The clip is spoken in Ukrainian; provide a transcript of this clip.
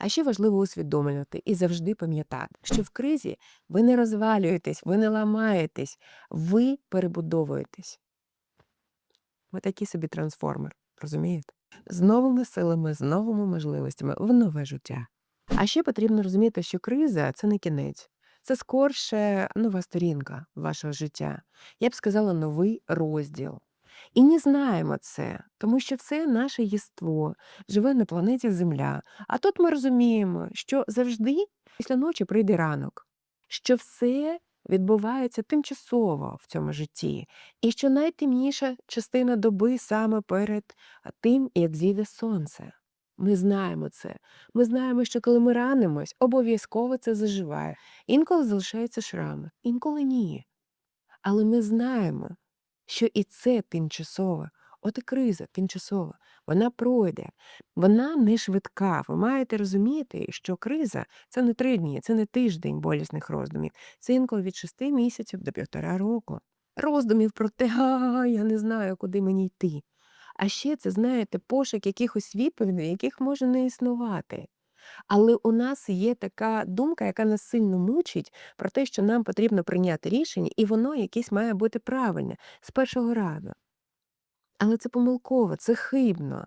А ще важливо усвідомлювати і завжди пам'ятати, що в кризі ви не розвалюєтесь, ви не ламаєтесь, ви перебудовуєтесь. Ви такий собі трансформер, розумієте? З новими силами, з новими можливостями в нове життя. А ще потрібно розуміти, що криза це не кінець, це скорше нова сторінка вашого життя. Я б сказала, новий розділ. І не знаємо це, тому що це наше єство живе на планеті Земля. А тут ми розуміємо, що завжди після ночі прийде ранок, що все відбувається тимчасово в цьому житті, і що найтемніша частина доби саме перед тим, як зійде сонце. Ми знаємо це. Ми знаємо, що коли ми ранимось, обов'язково це заживає. Інколи залишаються шрами, інколи ні. Але ми знаємо, що і це тимчасово. От і криза тимчасова, вона пройде, вона не швидка. Ви маєте розуміти, що криза це не три дні, це не тиждень болісних роздумів, це інколи від шести місяців до півтора року. Роздумів про те, а я не знаю, куди мені йти. А ще це, знаєте, пошук якихось відповідей, яких може не існувати. Але у нас є така думка, яка нас сильно мучить, про те, що нам потрібно прийняти рішення, і воно якесь має бути правильне з першого разу. Але це помилково, це хибно.